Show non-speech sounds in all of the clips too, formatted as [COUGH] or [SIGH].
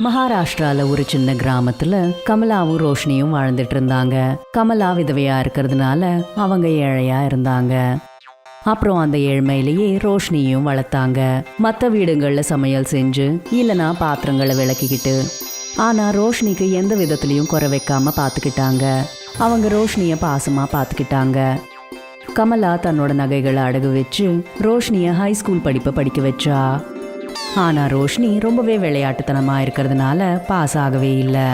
மகாராஷ்டிரால ஒரு சின்ன கிராமத்துல கமலாவும் ரோஷினியும் வாழ்ந்துட்டு இருந்தாங்க. கமலா விதவையா இருக்கிறதுனால அவங்க ஏழையா இருந்தாங்க. அப்புறம் அந்த ஏழ்மையிலேயே ரோஷினியும் வளர்த்தாங்க. மற்ற வீடுங்களில் சமையல் செஞ்சு இல்லைனா பாத்திரங்களை விளக்கிக்கிட்டு. ஆனால் ரோஷினிக்கு எந்த விதத்துலையும் குறை வைக்காம பார்த்துக்கிட்டாங்க அவங்க ரோஷினியை பாசமாக பார்த்துக்கிட்டாங்க கமலா தன்னோட நகைகளை அடகு வச்சு ரோஷினியை ஹை ஸ்கூல் படிப்பை படிக்க வச்சா. ஆனால் ரோஷினி ரொம்பவே விளையாட்டுத்தனமாக இருக்கிறதுனால பாஸ் ஆகவே இல்லை.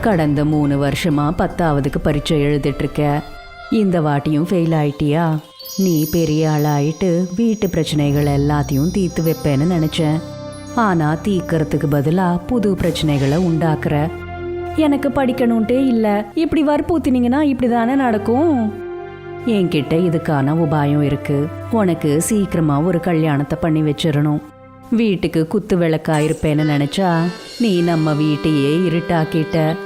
கடந்த மூணு வருஷமாக பத்தாவதுக்கு பரீட்சை எழுதிட்டுருக்க இந்த வாட்டியும் ஃபெயில் ஆயிட்டியா? நீ பெரிய ஆளாயிட்டு வீட்டு பிரச்சனைகள் எல்லாத்தையும் தீர்த்து வைப்பேன்னு நினச்சேன். ஆனால் தீக்கிறதுக்கு பதிலாக புது பிரச்சனைகளை உண்டாக்குற. எனக்கு படிக்கணும்ட்டே இல்லை. இப்படி வற்புறுத்தினீங்கன்னா இப்படிதானே நடக்கும்? என்கிட்ட இதுக்கான உபாயம் இருக்கு. உனக்கு சீக்கிரமா ஒரு கல்யாணத்தை பண்ணி வச்சிடணும். வீட்டுக்கு குத்து விளக்காயிருப்பேன்னு நினச்சா நினைச்சா நீ நம்ம வீட்டையே இருட்டாக்கிட்ட.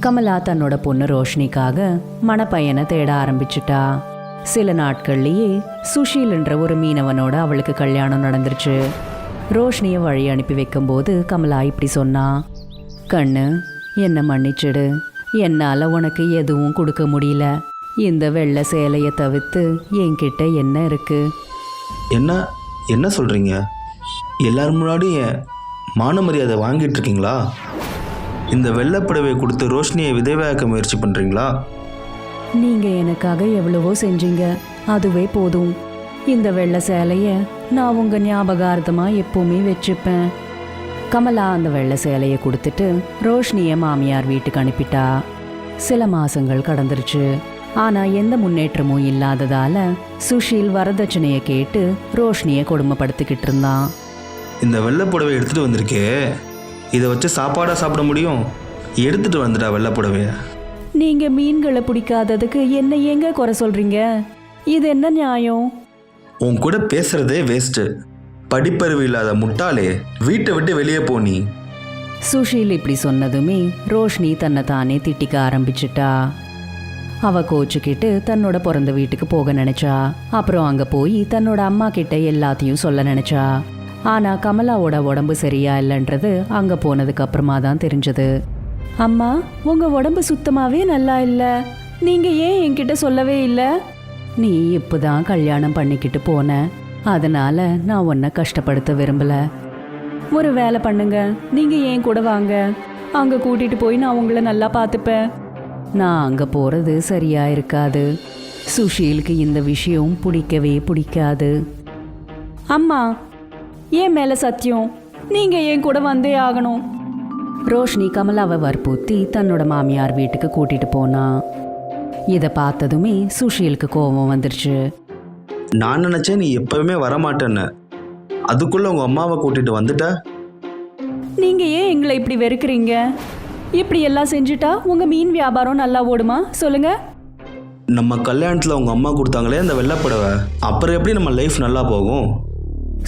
கமலா தன்னோட பொண்ணு ரோஷினிக்காக மணப்பையனை தேட ஆரம்பிச்சிட்டா. சில நாட்கள்லேயே சுஷீல்ன்ற ஒரு மீனவனோட அவளுக்கு கல்யாணம் நடந்துருச்சு. ரோஷினியை வழி அனுப்பி வைக்கும்போது கமலா இப்படி சொன்னா கண்ணு என்னை மன்னிச்சிடு. என்னால் உனக்கு எதுவும் கொடுக்க முடியல. இந்த வெள்ளை சேலையை தவிர்த்து என்கிட்ட என்ன இருக்கு? என்ன? என்ன சொல்கிறீங்க எல்லார் முன்னாடியும் என் மான மரியாதை வாங்கிட்டு இருக்கீங்களா இந்த வெள்ளப்படவை கொடுத்து ரோஷினியை விதைவாக்க முயற்சி பண்ணுறீங்களா நீங்க எனக்காக எவ்வளவோ செஞ்சீங்க. அதுவே போதும். இந்த வெள்ளை சேலைய நான் உங்க ஞாபகார்த்தமா எப்பவுமே வச்சுப்பேன் கமலா அந்த வெள்ளை சேலையை கொடுத்துட்டு ரோஷினிய மாமியார் வீட்டுக்கு அனுப்பிட்டா. சில மாசங்கள் கடந்துருச்சு. ஆனா எந்த முன்னேற்றமும் இல்லாததால சுஷீல் வரதட்சணையை கேட்டு ரோஷினிய கொடுமைப்படுத்திக்கிட்டு இருந்தான். இந்த வெள்ளைப்புடவை எடுத்துகிட்டு வந்திருக்கே. இதை வச்சு சாப்பாடாக சாப்பிட முடியும்? எடுத்துகிட்டு வந்துடா வெள்ளைப்புடவைய நீங்க மீன்களை பிடிக்காததுக்கு என்ன எங்க குறை சொல்றீங்க? இது என்ன நியாயம்? உன் கூட பேசுறதே வேஸ்ட்டு படிப்பறிவு இல்லாத முட்டாளே வீட்டை விட்டு வெளியே போ நீ. சுஷீல் இப்படி சொன்னதுமே ரோஷினி தன்னை தானே திட்டிக்க ஆரம்பிச்சிட்டா. அவ கோச்சுக்கிட்டு தன்னோட பிறந்த வீட்டுக்கு போக நினைச்சா. அப்புறம் அங்க போய் தன்னோட அம்மா கிட்ட எல்லாத்தையும் சொல்ல நினைச்சா. ஆனால் கமலாவோட உடம்பு சரியா இல்லைன்றது அங்கே போனதுக்கு அப்புறமா தான் தெரிஞ்சது. அம்மா உங்க உடம்பு சுத்தமாவே நல்லா இல்லை. நீங்க ஏன் என்கிட்ட சொல்லவே இல்லை? நீ இப்பதான் கல்யாணம் பண்ணிக்கிட்டு போன. அதனால நான் உன்னை கஷ்டப்படுத்த விரும்பல. ஒரு வேலை பண்ணுங்க. நீங்க ஏன் கூட வாங்க. அங்க கூட்டிட்டு போய் நான் உங்களை நல்லா பார்த்துப்பேன். நான் அங்க போறது சரியா இருக்காது. சுஷீலுக்கு இந்த விஷயம் பிடிக்கவே பிடிக்காது. அம்மா ஏன் மேல சத்தியம். நீங்க ஏன் கூட வந்தே ஆகணும். ரோஷினி கமலாவை வற்புறுத்தி தன்னோட மாமியார் வீட்டுக்கு கூட்டிட்டு போனா. இதை பார்த்ததுமே சுஷீலுக்கு கோபம் வந்துருச்சு. நான் நினச்சேன் நீ எப்பவுமே வரமாட்டேன்னு. அதுக்குள்ளே உங்கள் அம்மாவை கூட்டிகிட்டு வந்துட்ட? நீங்க ஏன் எங்களை இப்படி வெறுக்கிறீங்க? இப்படி எல்லாம் செஞ்சுட்டா உங்க மீன் வியாபாரம் நல்லா ஓடுமா? சொல்லுங்க. நம்ம கல்யாணத்தில் உங்கள் அம்மா கொடுத்தாங்களே அந்த வெள்ளைப்புடவை அப்புறம் எப்படி நம்ம லைஃப் நல்லா போகும்?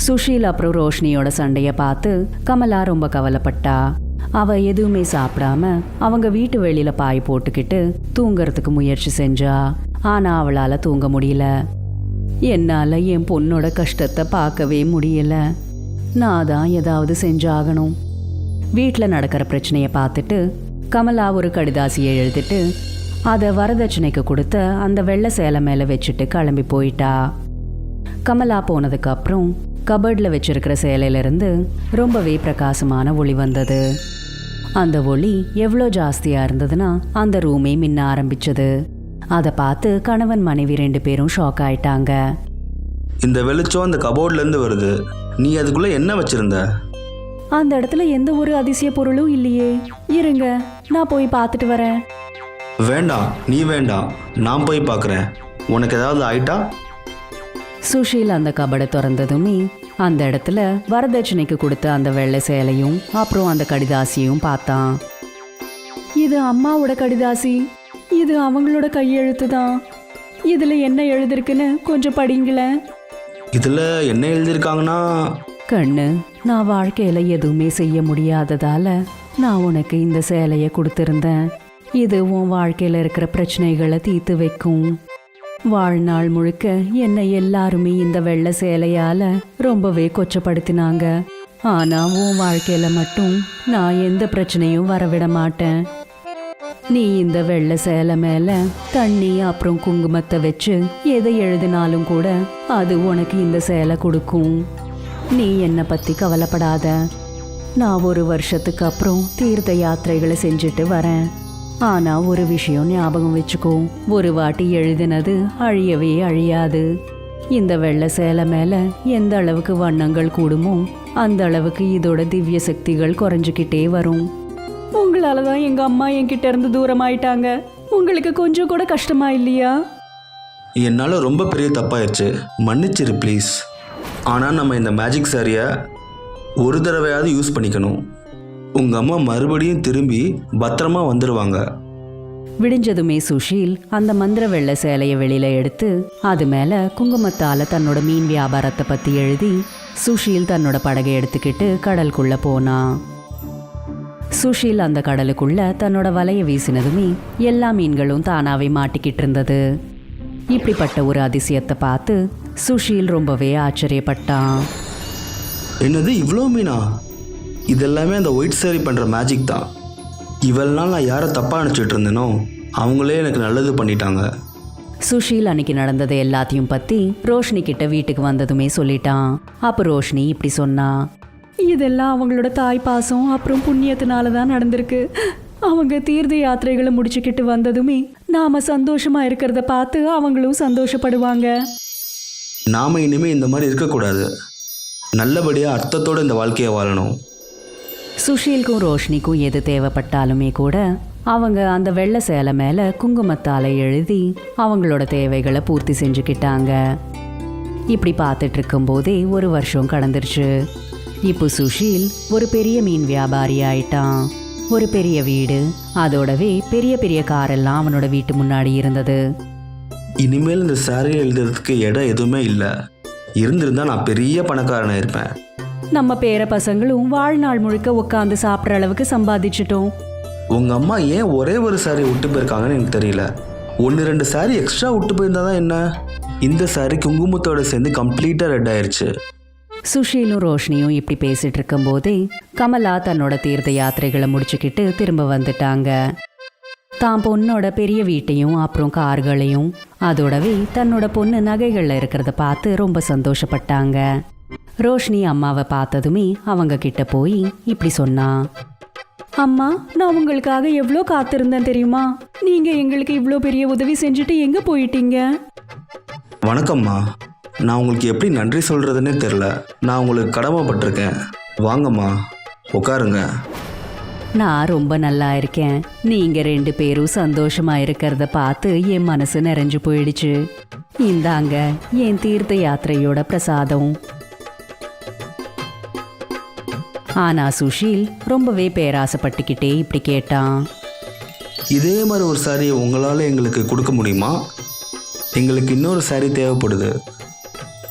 சுஷீல் அப்புறம் ரோஷினியோட சண்டையை பார்த்து கமலா ரொம்ப கவலைப்பட்டா. அவ எதுவுமே சாப்பிடாம அவங்க வீட்டு வெளியில பாய் போட்டுக்கிட்டு தூங்கறதுக்கு முயற்சி செஞ்சா. ஆனா அவளால தூங்க முடியல. என்னால என் பொண்ணோட கஷ்டத்தை பார்க்கவே முடியல. நான் தான் ஏதாவது செஞ்சாகணும். வீட்டில் நடக்கிற பிரச்சனையை பார்த்துட்டு கமலா ஒரு கடிதாசியை எழுதிட்டு அதை வரதட்சணைக்கு கொடுத்த அந்த வெள்ளை சேலை மேலே வச்சுட்டு கிளம்பி போயிட்டா. கமலா போனதுக்கு அப்புறம் கபர்டில் வச்சிருக்கிற சேலையிலிருந்து ரொம்பவே பிரகாசமான ஒளி வந்தது. அந்த ஒளி எவ்வளோ ஜாஸ்தியா இருந்ததுன்னா அந்த ரூமே மின்ன ஆரம்பிச்சது. அதை பார்த்து கணவன் மனைவி ரெண்டு பேரும் ஷாக் ஆயிட்டாங்க. இந்த வெளிச்சம் அந்த கபோர்ட்லேருந்து வருது. நீ அதுக்குள்ளே என்ன வச்சுருந்த? அந்த இடத்துல எந்த ஒரு அதிசய பொருளும் இல்லையே. இருங்க நான் போய் பார்த்துட்டு வரேன். வேண்டாம் நீ வேண்டாம் நான் போய் பார்க்குறேன். உனக்கு ஏதாவது ஆயிட்டா? சுஷீல் அந்த கபடை திறந்ததுமே அந்த இடத்துல வரதட்சணைக்கு கொடுத்த அந்த வெள்ளை சேலையும் அப்புறம் அந்த கடிதாசியும் பார்த்தான். இது அம்மாவோட கடிதாசி. இது அவங்களோட கையெழுத்து தான் இதுல என்ன எழுதிருக்குன்னு கொஞ்சம் படிங்களேன். இதில் என்ன எழுதியிருக்காங்கன்னா கண்ணு நான் வாழ்க்கையில எதுவுமே செய்ய முடியாததால நான் உனக்கு இந்த சேலையை கொடுத்திருந்தேன். இது உன் வாழ்க்கையில இருக்கிற பிரச்சனைகளை தீர்த்து வைக்கும். வாழ்நாள் முழுக்க என்னை எல்லாருமே இந்த வெள்ளை சேலையால ரொம்பவே கொச்சப்படுத்தினாங்க. ஆனா உன் வாழ்க்கையில மட்டும் நான் எந்த பிரச்சனையும் வரவிட மாட்டேன். நீ இந்த வெள்ளை சேலை மேல தண்ணி அப்புறம் குங்குமத்தை வச்சு எதை எழுதினாலும் கூட அது உனக்கு இந்த சேலை கொடுக்கும். நீ என்னை பத்தி கவலைப்படாத. நான் ஒரு வருஷத்துக்கு அப்புறம் தீர்த்த யாத்திரைகளை செஞ்சுட்டு வரேன். ஆனா ஒரு விஷயம் ஞாபகம் வச்சுக்கோ. ஒரு வாட்டி எழுதினது அழியவே அழியாது. இந்த வெள்ளை சேலை மேல எந்த அளவுக்கு வண்ணங்கள் கூடுமோ அந்த அளவுக்கு இதோட திவ்ய சக்திகள் குறைஞ்சுக்கிட்டே வரும். உங்களால தான் எங்க அம்மா என்கிட்ட இருந்து தூரமாயிட்டாங்க. உங்களுக்கு கொஞ்சம் கூட கஷ்டமா இல்லையா? என்னால் ரொம்ப பெரிய தப்பாயிருச்சு. மன்னிச்சிரு ப்ளீஸ் ஆனால் நம்ம இந்த மேஜிக் சாரியை ஒரு தடவையாவது யூஸ் பண்ணிக்கணும். உங்கள் அம்மா மறுபடியும் திரும்பி பத்திரமா வந்துடுவாங்க விடிஞ்சதுமே சுஷீல் அந்த மந்திர வெள்ளை சேலையை வெளியில எடுத்து அது மேல குங்குமத்தால தன்னோட மீன் வியாபாரத்தை பத்தி எழுதி சுஷீல் தன்னோட படகை எடுத்துக்கிட்டு கடலுக்குள்ள போனான் சுஷீல் அந்த கடலுக்குள்ள தன்னோட வலையை வீசினதுமே எல்லா மீன்களும் தானாவே மாட்டிக்கிட்டு இருந்தது. இப்படிப்பட்ட ஒரு அதிசயத்தை பார்த்து சுஷீல் ரொம்பவே ஆச்சரியப்பட்டான். என்னது இவ்வளோ மீனா? இதெல்லாமே அந்த ஒயிட் சாரி பண்ணுற மேஜிக் தான். இவ்வளோ நாள் நான் யாரை தப்பாக நினச்சிட்டு இருந்தேனோ அவங்களே எனக்கு நல்லது பண்ணிட்டாங்க. சுஷீல் அன்னைக்கு நடந்தது எல்லாத்தையும் பத்தி ரோஷினி கிட்ட வீட்டுக்கு வந்ததுமே சொல்லிட்டான். அப்ப ரோஷினி இப்படி சொன்னா இதெல்லாம் அவங்களோட தாய் பாசம் அப்புறம் புண்ணியத்தினால தான் நடந்திருக்கு. அவங்க தீர்த்த யாத்திரைகளை முடிச்சுக்கிட்டு வந்ததுமே நாம சந்தோஷமா இருக்கிறத பார்த்து அவங்களும் சந்தோஷப்படுவாங்க. நாம் இனிமேல் இந்த மாதிரி இருக்கக்கூடாது. நல்லபடியாக அர்த்தத்தோடு இந்த வாழ்க்கையை வாழணும். சுஷீலுக்கும் ரோஷினிக்கும் எது தேவைப்பட்டாலுமே கூட அவங்க அந்த வெள்ளை சேலை மேல குங்குமத்தால எழுதி அவங்களோட தேவைகளை பூர்த்தி செஞ்சுக்கிட்டாங்க. இப்படி பார்த்துட்டு இருக்கும்போதே ஒரு வருஷம் கடந்துருச்சு. இப்போ சுஷீல் ஒரு பெரிய மீன் வியாபாரி ஆயிட்டான். ஒரு பெரிய வீடு அதோடவே பெரிய பெரிய காரெல்லாம் அவனோட வீட்டு முன்னாடி இருந்தது. இனிமேல் இந்த சாரி எழுதுறதுக்கு இடம் எதுவுமே இல்லை. இருந்திருந்தா நான் பெரிய பணக்காரனாக இருப்பேன். நம்ம பேர பசங்களும் வாழ்நாள் முழுக்க உட்காந்து சாப்பிட்ற அளவுக்கு சம்பாதிச்சிட்டோம். உங்கள் அம்மா ஏன் ஒரே ஒரு சாரி விட்டு போயிருக்காங்கன்னு எனக்கு தெரியல. ஒன்று ரெண்டு சாரி எக்ஸ்ட்ரா விட்டு போயிருந்தா தான் என்ன? இந்த சாரி குங்குமத்தோட சேர்ந்து கம்ப்ளீட்டாக ரெட் ஆயிருச்சு. சுஷீலும் ரோஷினியும் இப்படி பேசிட்டு இருக்கும்போதே கமலா தன்னோட தீர்த்த யாத்திரைகளை முடிச்சுக்கிட்டு திரும்ப வந்துட்டாங்க. தான் பொண்ணோட பெரிய வீட்டையும் அப்புறம் கார்களையும் அதோடவே தன்னோட பொண்ணு நகைகள்ல இருக்கிறத பார்த்து ரொம்ப சந்தோஷப்பட்டாங்க. ரோஷினி அம்மாவை பார்த்ததுமே அவங்க கிட்ட போய் இப்படி சொன்னா. அம்மா நான் உங்களுக்காக எவ்வளோ காத்திருந்தேன் தெரியுமா? நீங்க எங்களுக்கு இவ்வளோ பெரிய உதவி செஞ்சுட்டு எங்க போயிட்டீங்க? வணக்கம்மா. நான் உங்களுக்கு எப்படி நன்றி சொல்கிறதுனே தெரில நான் உங்களுக்கு கடமைப்பட்டிருக்கேன். வாங்கம்மா. உட்காருங்க. நான் ரொம்ப நல்லா இருக்கேன். நீங்க ரெண்டு பேரும் சந்தோஷமா இருக்கிறத பார்த்து என் மனசு நிறைஞ்சு போயிடுச்சு. இந்தாங்க என் தீர்த்த யாத்திரையோட பிரசாதம். ஆனா சுஷீல் ரொம்பவே பேராசைப்பட்டுக்கிட்டே இப்படி கேட்டான் இதே மாதிரி ஒரு சாரியை உங்களால் எங்களுக்கு கொடுக்க முடியுமா? எங்களுக்கு இன்னொரு சாரி தேவைப்படுது.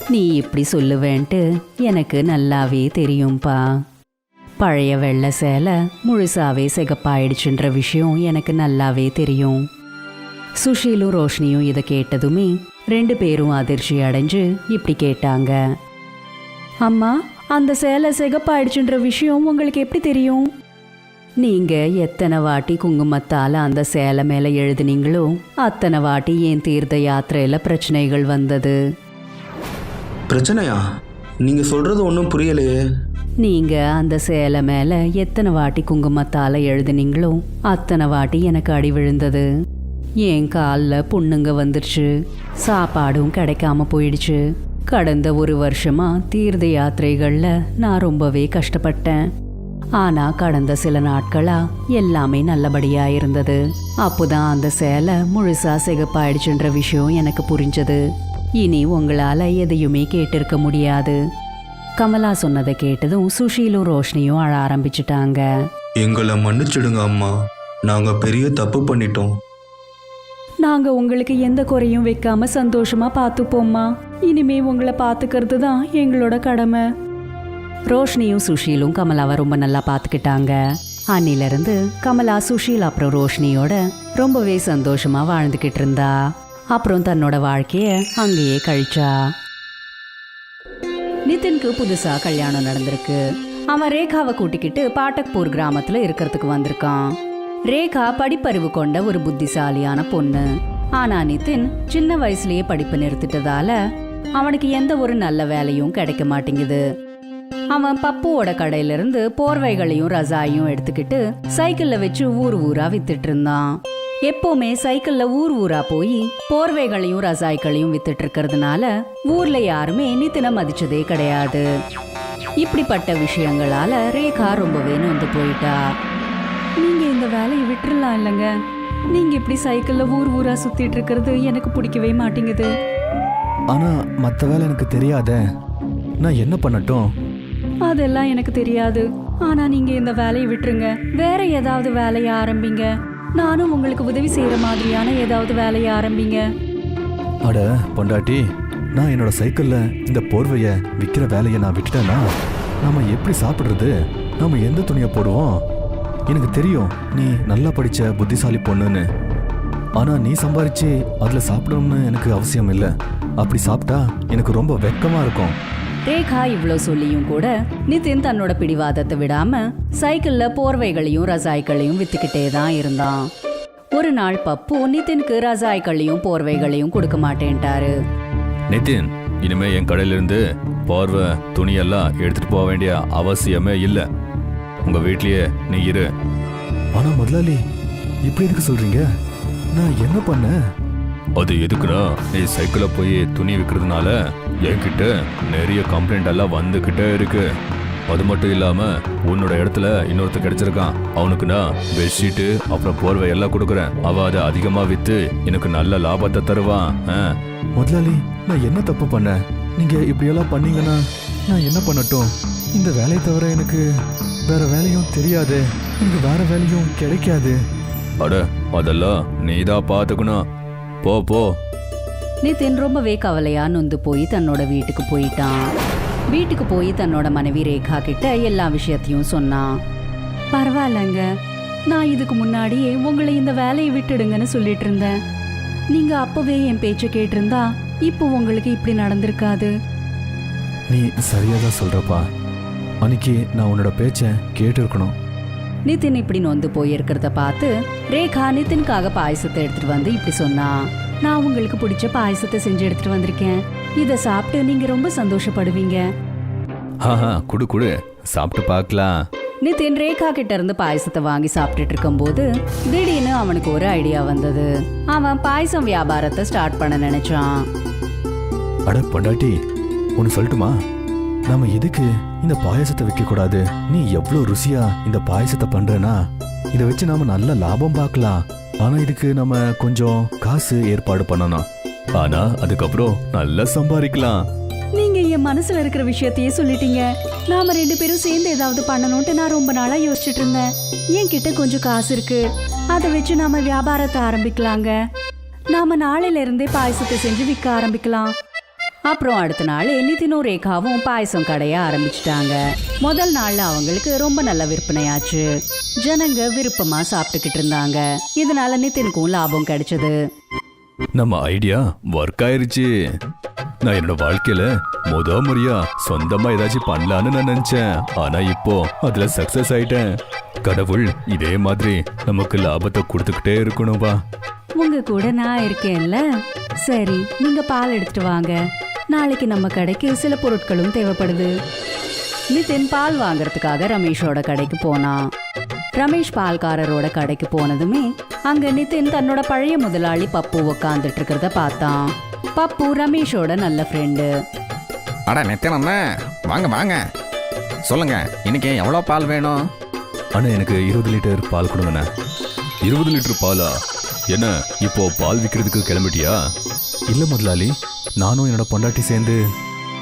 நீ இப்படி சொல்லுவேன்ட்டு எனக்கு நல்லாவே தெரியும்பா. பழைய வெள்ளை சேலை முழுசாவே சிகப்பாயிடுச்சுன்ற விஷயம் எனக்கு நல்லாவே தெரியும். சுஷீலும் ரோஷினியும் இதை கேட்டதுமே ரெண்டு பேரும் அதிர்ச்சி அடைஞ்சு இப்படி கேட்டாங்க. அம்மா அந்த சேலை சிகப்பாயிடுச்சுன்ற விஷயம் உங்களுக்கு எப்படி தெரியும்? நீங்க எத்தனை வாட்டி குங்குமத்தால அந்த சேலை மேல எழுதுனீங்களோ அத்தனை வாட்டி என் தீர்த்த யாத்திரையில பிரச்சனைகள் வந்தது? பிரச்சனையா? நீங்கள் சொல்கிறது ஒன்றும் புரியலையே. நீங்க அந்த சேலை மேல எத்தனை வாட்டி குங்குமத்தால எழுதுனீங்களோ அத்தனை வாட்டி எனக்கு அடி விழுந்தது. என் காலில் புண்ணுங்க வந்துருச்சு. சாப்பாடும் கிடைக்காம போயிடுச்சு. கடந்த ஒரு வருஷமா தீர்த்த யாத்திரைகள்ல நான் ரொம்பவே கஷ்டப்பட்டேன். ஆனா கடந்த சில நாட்களா எல்லாமே நல்லபடியா இருந்தது. அப்போதான் அந்த சேலை முழுசா சிகப்பாயிடுச்சுன்ற விஷயம் எனக்கு புரிஞ்சது. இனி உங்களால எதையுமே கேட்டிருக்க முடியாது. கமலா சொன்னதை கேட்டதும் சுஷீலும் ரோஷினியும் அழ ஆரம்பிச்சிட்டாங்க. எங்களை மன்னிச்சிடுங்க அம்மா. நாங்கள் பெரிய தப்பு பண்ணிட்டோம். நாங்க உங்களுக்கு எந்த குறையும் வைக்காம சந்தோஷமா பார்த்துப்போம்மா. இனிமே உங்களை பார்த்துக்கிறது தான் எங்களோட கடமை. ரோஷினியும் சுஷீலும் கமலாவை ரொம்ப நல்லா பார்த்துக்கிட்டாங்க. அன்னிலிருந்து கமலா சுஷீல் அப்புறம் ரோஷினியோட ரொம்பவே சந்தோஷமா வாழ்ந்துக்கிட்டு இருந்தா. அப்புறம் தன்னோட வாழ்க்கைய அங்கேயே கழிச்சா. நிதினுக்கு புதுசா கல்யாணம் நடந்திருக்கு. அவன் ரேகாவை கூட்டிக்கிட்டு பாட்டக்பூர் கிராமத்துல இருக்கிறதுக்கு வந்திருக்கான். ரேகா படிப்பறிவு கொண்ட ஒரு புத்திசாலியான பொண்ணு. ஆனா நிதின் சின்ன வயசுலயே படிப்பு நிறுத்திட்டதால அவனுக்கு எந்த ஒரு நல்ல வேலையும் கிடைக்க மாட்டேங்குது. அவன் பப்புவோட கடையிலிருந்து போர்வைகளையும் ரசாயும் எடுத்துக்கிட்டு சைக்கிளில் வச்சு ஊர் ஊரா வித்துட்டு இருந்தான். எப்போவுமே சைக்கிளில் ஊர் ஊரா போய் போர்வைகளையும் ரசாய்களையும் வித்துட்டு இருக்கிறதுனால ஊர்ல யாருமே நித்தின மதிச்சதே கிடையாது. இப்படிப்பட்ட விஷயங்களால ரேகா ரொம்பவே நொந்து போயிட்டா. நீங்க இந்த வேலையை விட்டுறலாம் இல்லைங்க. நீங்க இப்படி சைக்கிளில் ஊர் ஊரா சுத்திட்டு இருக்கிறது எனக்கு பிடிக்கவே மாட்டேங்குது. ஆனா மத்த வேலை எனக்கு தெரியாதே. நான் என்ன பண்ணட்டும்? அதெல்லாம் எனக்கு தெரியாது. ஆனா நீங்க இந்த வேலையை விட்டுருங்க. வேற ஏதாவது வேலையை ஆரம்பிங்க. நானும் உங்களுக்கு உதவி செய்யற மாதிரியான ஏதாவது வேலையை ஆரம்பிங்க. அட பொண்டாட்டி நான் என்னோட சைக்கிள்ல இந்த போர்வைய விற்கிற வேலையை நான் விட்டுட்டேன்னா நாம எப்படி சாப்பிடுறது? நாம எந்த துணியை போடுவோம்? எனக்கு தெரியும் நீ நல்லா படிச்ச புத்திசாலி பொண்ணுன்னு. ஆனா நீ சம்பாரிச்சு அதுல சாப்பிடணும்னு எனக்கு அவசியம் இல்லை. அப்படி சாப்பிட்டா எனக்கு ரொம்ப வெக்கமா இருக்கும். ரேகா இவ்ளோ சொல்லியும் கூட நிதின் தன்னோட பிடிவாதத்தை விடாம சைக்கிள்ல போர்வைகளையும் ரசாய்களையும் வித்துக்கிட்டே தான் இருந்தான். ஒரு நாள் பப்பு நிதினுக்கு ரசாய்களையும் போர்வைகளையும் கொடுக்க மாட்டேன்ட்டாரு. நிதின் இனிமே என் கடையிலிருந்து பார்வை துணியெல்லாம் எடுத்துட்டு போக வேண்டிய அவசியமே இல்லை. உங்க வீட்லயே நீ இரு. ஆனா முதலாளி இப்படி எதுக்கு சொல்றீங்க? நான் என்ன பண்ணேன் அது எதுக்குன்னா நீ சைக்கிள போய் துணி விற்கிறதுனால என்கிட்ட நிறைய கம்ப்ளைண்ட் எல்லாம் வந்துகிட்டே இருக்கு. அது மட்டும் இல்லாம உன்னோட இடத்துல இன்னொருத்தர் கிடைச்சிருக்கான். அவனுக்கு நான் பெட்ஷீட்டு அப்புறம் போர்வை எல்லாம் கொடுக்குறேன். அவ அதை அதிகமா வித்து எனக்கு நல்ல லாபத்தை தருவான். முதலாளி நான் என்ன தப்பு பண்ணேன் நீங்க இப்படியெல்லாம் பண்ணீங்கன்னா நான் என்ன பண்ணட்டும்? இந்த வேலையை தவிர எனக்கு வேற வேலையும் தெரியாது. எனக்கு வேற வேலையும் கிடைக்காது. அட அதெல்லாம் நீதான் பாத்துக்கணும் போ போ. நிதின் ரொம்பவே கவலையா நொந்து போய் தன்னோட வீட்டுக்கு போயிட்டான். வீட்டுக்கு போய் தன்னோட மனைவி ரேகா கிட்ட எல்லா விஷயத்தையும் சொன்னான். பரவாயில்லங்க. நான் இதுக்கு முன்னாடியே உங்களை இந்த வேலையை விட்டுடுங்கன்னு சொல்லிட்டு இருந்தேன். நீங்க அப்பவே என் பேச்ச கேட்டிருந்தா இப்போ உங்களுக்கு இப்படி நடந்திருக்காது. நீ சரியா தான் சொல்றப்பா. அன்னைக்கு நான் உன்னோட பேச்ச கேட்டு இருக்கணும் நிதின் இப்படி நொந்து போயிருக்கிறத பார்த்து ரேகா நிதினுக்காக பாயசத்தை எடுத்துட்டு வந்து இப்படி சொன்னா நான் உங்களுக்கு பிடிச்ச பாயசத்தை செஞ்சு எடுத்துட்டு வந்திருக்கேன். இதை சாப்பிட்டு நீங்க ரொம்ப சந்தோஷப்படுவீங்க. குடு குடு. சாப்பிட்டு பார்க்கலாம். நிதின் ரேகா கிட்ட இருந்து பாயசத்தை வாங்கி சாப்பிட்டுட்டு இருக்கும்போது திடீர்னு அவனுக்கு ஒரு ஐடியா வந்தது. அவன் பாயசம் வியாபாரத்தை ஸ்டார்ட் பண்ண நினைச்சான். அட பொண்டாட்டி ஒன்று சொல்லட்டுமா? நம்ம எதுக்கு இந்த பாயசத்தை வைக்க கூடாது நீ எவ்வளோ ருசியா இந்த பாயசத்தை பண்றனா இதை வச்சு நாம நல்ல லாபம் பார்க்கலாம். ஆனா இதுக்கு நம்ம கொஞ்சம் காசு ஏற்பாடு பண்ணணும். ஆனா அதுக்கப்புறம் நல்லா சம்பாதிக்கலாம். நீங்க என் மனசுல இருக்கிற விஷயத்தையே சொல்லிட்டீங்க. நாம ரெண்டு பேரும் சேர்ந்து ஏதாவது பண்ணணும்ட்டு நான் ரொம்ப நாளா யோசிச்சுட்டு இருந்தேன். என்கிட்ட கொஞ்சம் காசு இருக்கு. அதை வச்சு நாம வியாபாரத்தை ஆரம்பிக்கலாங்க. நாம நாளையில இருந்தே பாயசத்தை செஞ்சு விற்க ஆரம்பிக்கலாம். அப்புறம் அடுத்த நாள் நிதினும் ரேகாவும் பாயசம் கடைய ஆரம்பிச்சிட்டாங்க. முதல் நாள்ல அவங்களுக்கு ரொம்ப நல்ல விற்பனையாச்சு. ஜனங்க விருப்பமா சாப்பிட்டுக்கிட்டு இருந்தாங்க. இதனால நிதினுக்கும் லாபம் கிடைச்சது. நம்ம ஐடியா ஒர்க் ஆயிருச்சு. நான் என்னோட வாழ்க்கையில முத முறையா சொந்தமா ஏதாச்சும் பண்ணலான்னு நான் நினைச்சேன். ஆனா இப்போ அதுல சக்சஸ் ஆயிட்டேன். கடவுள் இதே மாதிரி நமக்கு லாபத்தை கொடுத்துக்கிட்டே இருக்கணும்பா உங்க கூட நான் இருக்கேன்ல. சரி நீங்க பால் எடுத்துட்டு வாங்க. நாளைக்கு நம்ம கடைக்கு சில பொருட்களும் தேவைப்படுது. நிதின் பால் வாங்குறதுக்காக ரமேஷோட கடைக்கு போனான் ரமேஷ் பால்காரரோட கடைக்கு போனதுமே அங்க நிதின் தன்னோட பழைய முதலாளி பப்பு உக்காந்துட்டு இருக்கிறத பார்த்தான். பப்பு ரமேஷோட நல்ல ஃப்ரெண்டு அட நித்தின் அண்ணன் வாங்க வாங்க. சொல்லுங்க இன்னைக்கு எவ்வளோ பால் வேணும்? அண்ணா எனக்கு இருபது லிட்டர் பால் கொடுங்கண்ணே. இருபது லிட்டர் பாலா? என்ன இப்போ பால் விற்கிறதுக்கு கிளம்பிட்டியா? இல்ல முதலாளி நானும் என்னோட பொண்டாட்டி சேர்ந்து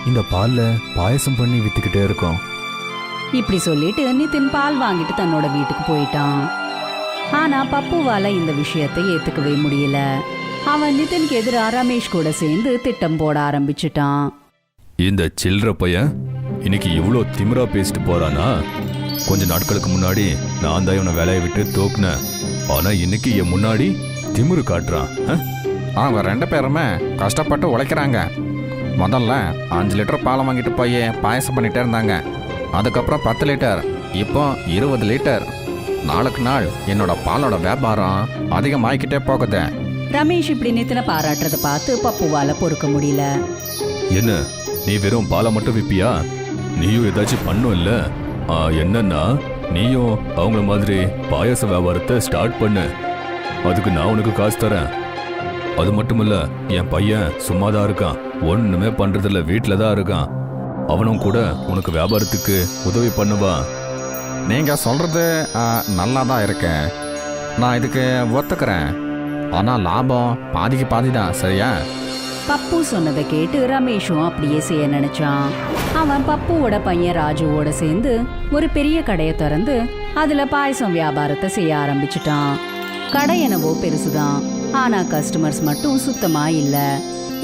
இந்த பால்ல பாயசம் பண்ணி வித்துக்கிட்டே இருக்கோம். இப்படி சொல்லிட்டு நிதின் பால் வாங்கிட்டு தன்னோட வீட்டுக்கு போயிட்டான். ஆனா பப்புவால இந்த விஷயத்தை ஏத்துக்கவே முடியல. அவன் நிதினுக்கு எதிரா ரமேஷ் கூட சேர்ந்து திட்டம் போட ஆரம்பிச்சிட்டான். இந்த சில்லற பையன் இன்னைக்கு இவ்வளோ திமிரா பேசிட்டு போறானா? கொஞ்ச நாட்களுக்கு முன்னாடி நான் தான் இவனை வேலையை விட்டு தூக்குனேன். ஆனா இன்னைக்கு என் முன்னாடி திமிரு காட்டுறான். ஆ? அவங்க ரெண்டு பேருமே கஷ்டப்பட்டு உழைக்கிறாங்க. முதல்ல அஞ்சு லிட்டர் பாலை வாங்கிட்டு போய் பாயசம் பண்ணிட்டே இருந்தாங்க. அதுக்கப்புறம் பத்து லிட்டர் இப்போ இருபது லிட்டர். நாளுக்கு நாள் என்னோட பாலோட வியாபாரம் அதிகமாகிக்கிட்டே போகுது. ரமேஷ் இப்படி நித்தினை பாராட்டுறத பார்த்து பப்புவால பொறுக்க முடியல. என்ன நீ வெறும் பாலை மட்டும் விப்பியா? நீயும் ஏதாச்சும் பண்ணும் இல்ல? என்னன்னா நீயும் அவங்கள மாதிரி பாயாச வியாபாரத்தை ஸ்டார்ட் பண்ணு. அதுக்கு நான் உனக்கு காசு தரேன். அது மட்டும் இல்ல என் பையன் சும்மா தான் இருக்கான். ஒண்ணுமே பண்றதில்ல வீட்டில தான் இருக்கான். அவனும் கூட உனக்கு வியாபாரத்துக்கு உதவி பண்ணுவான் நீங்க சொல்றது நல்லா தான் இருக்கு நான் இதுக்கு ஒத்துக்கிறேன். ஆனால் லாபம் பாதிக்கு பாதி தான் சரியா? பப்பு சொன்னதை கேட்டு ரமேஷும் அப்படியே செய்ய நினைச்சான். அவன் பப்புவோட பையன் ராஜுவோட சேர்ந்து ஒரு பெரிய கடையை திறந்து அதுல பாயசம் வியாபாரத்தை செய்ய ஆரம்பிச்சிட்டான். கடை என்னவோ பெருசுதான். ஆனா கஸ்டமர்ஸ் மட்டும் சுத்தமா இல்ல.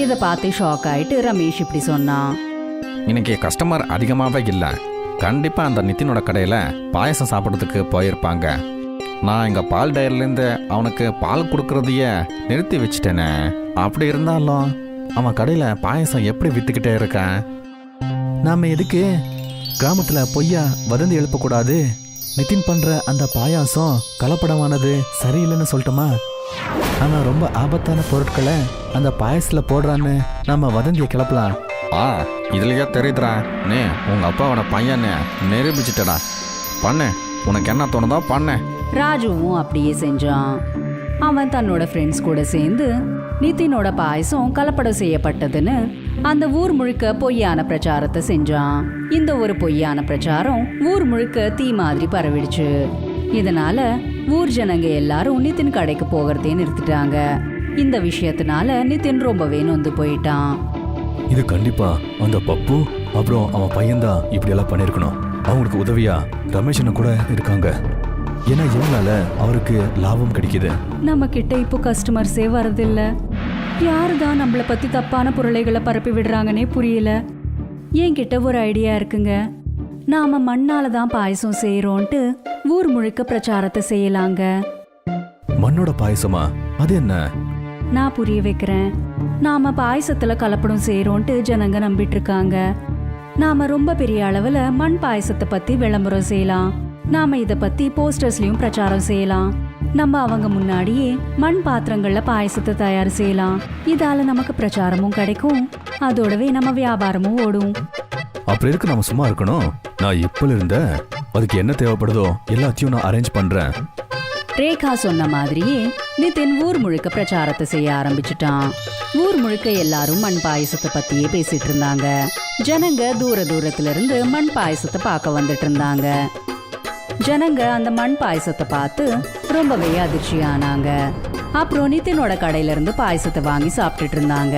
இத பார்த்து ஷாக் ஆயிட்டு ரமேஷ் இப்படி சொன்னான் இன்னைக்கு கஸ்டமர் அதிகமாகவே இல்லை. கண்டிப்பாக அந்த நிதினோட கடையில் பாயசம் சாப்பிட்றதுக்கு போயிருப்பாங்க. நான் இங்கே பால் டயர்லேருந்து அவனுக்கு பால் கொடுக்குறதையே நிறுத்தி வச்சிட்டேனே. அப்படி இருந்தாலும் அவன் கடையில் பாயசம் எப்படி விற்றுக்கிட்டே இருக்கான்? நாம எதுக்கு கிராமத்துல பொய்யா வதந்தி எழுப்பக்கூடாது? நிதின் பண்ற அந்த பாயாசம் கலப்படமானது சரியில்லைன்னு சொல்லட்டுமா? ஆனா ரொம்ப ஆபத்தான பொருட்களை அந்த பாயசத்துல போடுறான்னு நம்ம வதந்தியை கிளப்பலாம். ஆ இதுலயே தெரியுதுடா. நீ உங்கள் அப்பாவோட பையனை நிரூபிச்சிட்டடா. பண்ணு. உனக்கு என்ன தோணுதோ பண்ணு. ராஜுவும் அப்படியே செஞ்சான். அவன் தன்னோட ஃப்ரெண்ட்ஸ் கூட சேர்ந்து நிதினோட பாயசம் கலப்படம் செய்யப்பட்டதுன்னு அந்த ஊர் முழுக்க பொய்யான பிரச்சாரத்தை செஞ்சான். இந்த ஒரு பொய்யான பிரச்சாரம் ஊர் முழுக்க தீ மாதிரி பரவிடுச்சு. இதனால ஊர் ஜனங்க எல்லாரும் நிதின் கடைக்கு போகிறதே நிறுத்திட்டாங்க. இந்த விஷயத்தினால நிதின் ரொம்பவே நொந்து போயிட்டான். இது கண்டிப்பா அந்த பப்பு அப்புறம் அவன் பையன்தான் இப்படி எல்லாம் பண்ணிருக்கணும். அவங்களுக்கு உதவியா ரமேஷ் அண்ணன் கூட இருக்காங்க. ஏன்னா இவங்களால அவருக்கு லாபம் கிடைக்குது. நம்ம கிட்ட இப்போ கஸ்டமர்ஸே வரதில்ல. யாரு தான் நம்மளை பத்தி தப்பான பொருளைகளை பரப்பி விடுறாங்கன்னே புரியல. என்கிட்ட ஒரு ஐடியா இருக்குங்க. நாம மண்ணால தான் பாயசம் செய்யறோன்ட்டு ஊர் முழுக்க பிரச்சாரத்தை செய்யலாங்க. மண்ணோட பாயசமா? அது என்ன? நான் புரிய வைக்கிறேன். நாம பாயசத்துல கலப்படம் செய்யறோன்ட்டு ஜனங்க நம்பிட்டு இருக்காங்க நாம ரொம்ப பெரிய அளவுல மண் பாயசத்தை பத்தி விளம்பரம் செய்யலாம். நாம இத பத்தி போஸ்டர்ஸ்லயும் பிரச்சாரம் செய்யலாம். நம்ம அவங்க முன்னாடியே மண் பாத்திரங்கள்ல பாயசத்தை தயார் செய்யலாம். இதால நமக்கு பிரச்சாரமும் கிடைக்கும். அதோடவே நம்ம வியாபாரமும் ஓடும். அப்படி இருக்கு நம்ம சும்மா இருக்கணும்? நான் இப்பல இருந்த அதுக்கு என்ன தேவைப்படுதோ எல்லாத்தையும் நான் அரேஞ்ச் பண்றேன். ரேகா சொன்ன மாதிரியே நிதின் ஊர் முழுக்க பிரச்சாரத்தை செய்ய ஆரம்பிச்சிட்டான். ஊர் முழுக்க எல்லாரும் மண் பாயசத்தை பத்தியே பேசிட்டு இருந்தாங்க. ஜனங்க தூர தூரத்துல இருந்து மண் பாயசத்தை பார்க்க வந்துட்டு இருந்தாங்க. ஜனங்க அந்த மண் பாயசத்தை பார்த்து ரொம்பவே அதிர்ச்சியானாங்க அப்புறம் நிதினோட கடையில இருந்து பாயசத்தை வாங்கி சாப்பிட்டுட்டு இருந்தாங்க.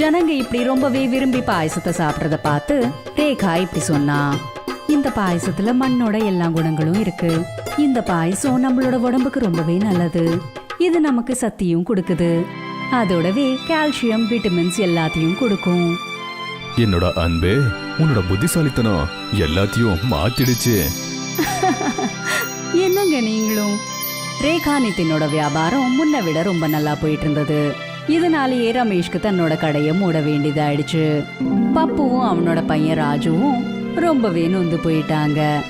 ஜனங்க இப்படி ரொம்பவே விரும்பி பாயசத்தை சாப்பிட்றத பார்த்து ரேகா இப்படி சொன்னா. இந்த பாயசத்துல மண்ணோட எல்லா குணங்களும் இருக்கு. இந்த பாயசம் நம்மளோட உடம்புக்கு ரொம்பவே நல்லது. இது நமக்கு சக்தியும் கொடுக்குது. அதோடவே கால்சியம் விட்டமின்ஸ் எல்லாத்தையும் கொடுக்கும். என்னோட அன்பே உன்னோட புத்திசாலித்தனம் எல்லாத்தையும் மாத்திடுச்சு. [LAUGHS] என்னங்க நீங்களும்? ரேகா நிதினோட வியாபாரம் முன்ன விட ரொம்ப நல்லா போயிட்டு இருந்தது இதனாலேயே ரமேஷ்க்கு தன்னோட கடையை மூட வேண்டியதாயிடுச்சு. பப்புவும் அவனோட பையன் ராஜுவும் ரொம்பவே நொந்து போயிட்டாங்க.